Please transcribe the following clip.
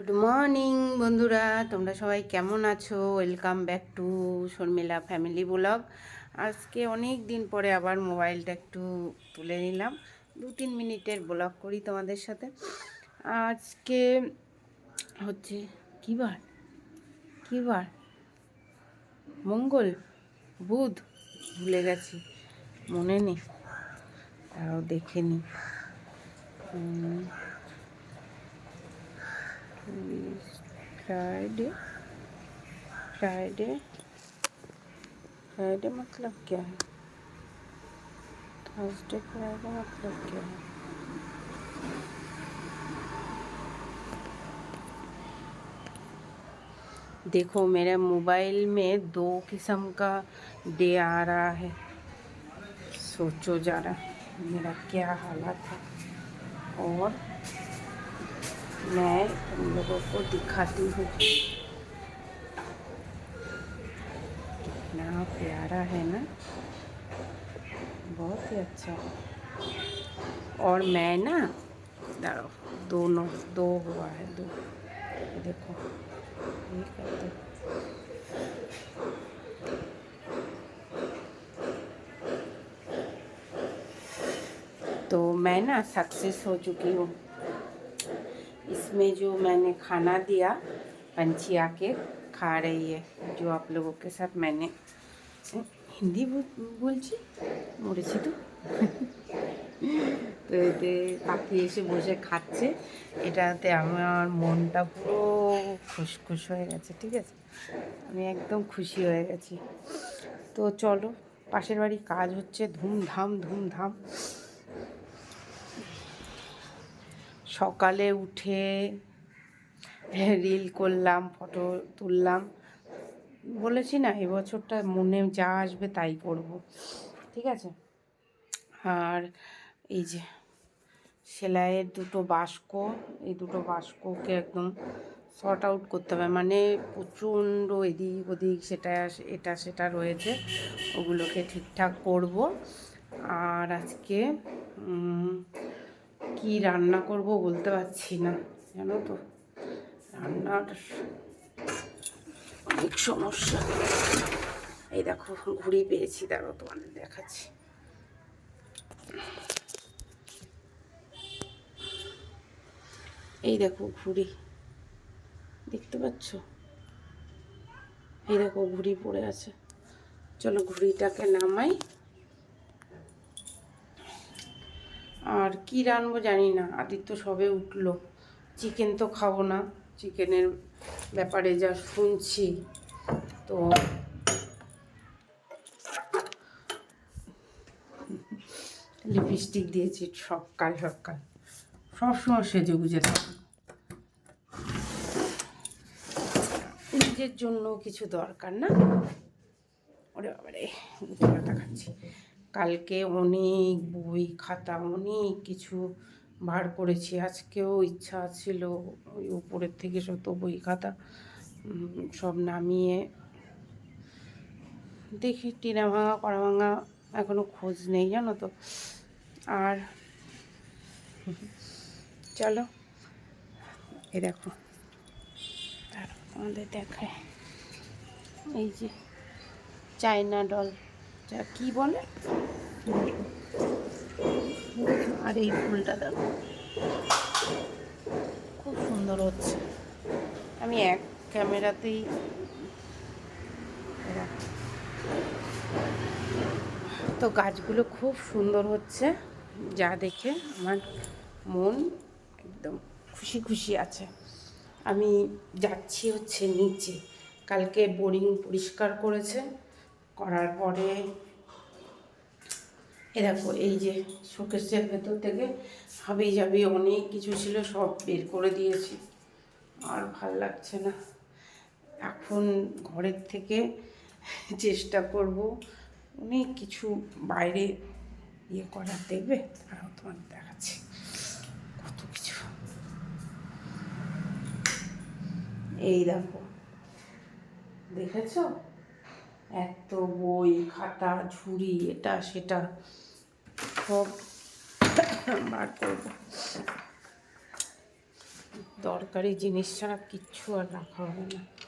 Good morning বন্ধুরা। তোমরা সবাই কেমন আছো? Welcome back to Sharmila family blog আজকে অনেক দিন পরে আবার মোবাইলটা একটু তুলে নিলাম। দু তিন মিনিটের ব্লগ করি তোমাদের সাথে। আজকে হচ্ছে কী বার কী বার মঙ্গল? বুধ? ভুলে গেছি। মনে নেই। তাও দেখে নি। फ्राइडे फ्राइडे फ्राइडे मतलब क्या है? थर्सडे फ्राइडे मतलब क्या है? देखो, मेरे मोबाइल में दो किस्म का डे आ रहा है। सोचो जरा, मेरा क्या हालत है? और मैं तुम लोगों को दिखाती हूँ। कितना प्यारा है ना? बहुत ही अच्छा। और मैं ना दाঁড়াও दोनों, दो हुआ है, दो। देखो, ये तो मैं ना सक्सेस हो चुकी हूँ। इसमें जो मैंने खाना दिया पंछी आके खा रही है जो आप लोगों के साथ मैंने হিন্দি বলছি মরেছি তো তো এতে পাখি এসে বসে খাচ্ছে এটাতে আমার মনটা পুরো খুশখুশ হয়ে গেছে ঠিক আছে আমি একদম খুশি হয়ে গেছি তো চলো পাশের বাড়ি কাজ হচ্ছে ধুমধাম ধুমধাম সকালে উঠে রিল করলাম, ফটো তুললাম। বলেছি না, এবছরটা মনে যা আসবে তাই করব। ঠিক আছে? আর এই যে সেলাইয়ের দুটো বাস্ক, এই দুটো বাস্ককে একদম শর্ট আউট করতে হবে। মানে প্রচণ্ড এদিক ওদিক সেটা, এটা, সেটা রয়েছে। ওগুলোকে ঠিকঠাক করব। আর আজকে কি রান্না করব বলতে পারছি না, জানো তো। রান্নার অনেক সমস্যা। এই দেখো, ঘুড়ি পেয়েছি দেখো তোমাদের দেখাচ্ছি। এই দেখো ঘুড়ি, দেখতে পাচ্ছ? এই দেখো ঘুড়ি পড়ে আছে। চলো ঘুড়িটাকে নামাই। আর কি রানবো জানি না। আদিত্য সবে উঠল। চিকেন তো খাব না। চিকেনের ব্যাপারে যা শুনছি। তো লিপস্টিক দিয়েছি সকাল সকাল। সবসময় সেজে গুজে থাকি নিজের জন্য কিছু দরকার না? ওরে বাবারে কথা খাচ্ছি। কালকে অনেক বই খাতা, অনেক কিছু বার করেছি। আজকেও ইচ্ছা ছিল ওই উপরের থেকে শত বই খাতা সব নামিয়ে দেখি। টিনা ভাঙা কড়া ভাঙা এখনও খোঁজ নেই, জানো তো। আর চলো এ দেখো। আমাদের দেখায়। এই যে চায়না ডল কি বলে? আর এই ফুলটা দেখো। খুব সুন্দর হচ্ছে। আমি এক ক্যামেরাতেই তো গাছগুলো খুব সুন্দর হচ্ছে, যা দেখে আমার মন একদম খুশি খুশি আছে। আমি যাচ্ছি হচ্ছে নিচে। কালকে বোরিং পরিষ্কার করেছে। করার পরে এ দেখো, এই যে শোকেসের ভেতর থেকে হাবি যাবি অনেক কিছু ছিল, সব বের করে দিয়েছি। আর ভালো লাগছে না। এখন ঘরের থেকে চেষ্টা করব অনেক কিছু বাইরে ইয়ে করার, দেখবে? তারাও তোমার দেখাচ্ছি কত কিছু। এই দেখো, দেখেছ? এত বই, খাতা, ঝুড়ি, এটা, সেটা, সব বার করব। দরকারি জিনিস ছাড়া কিচ্ছু আর রাখা হবে না।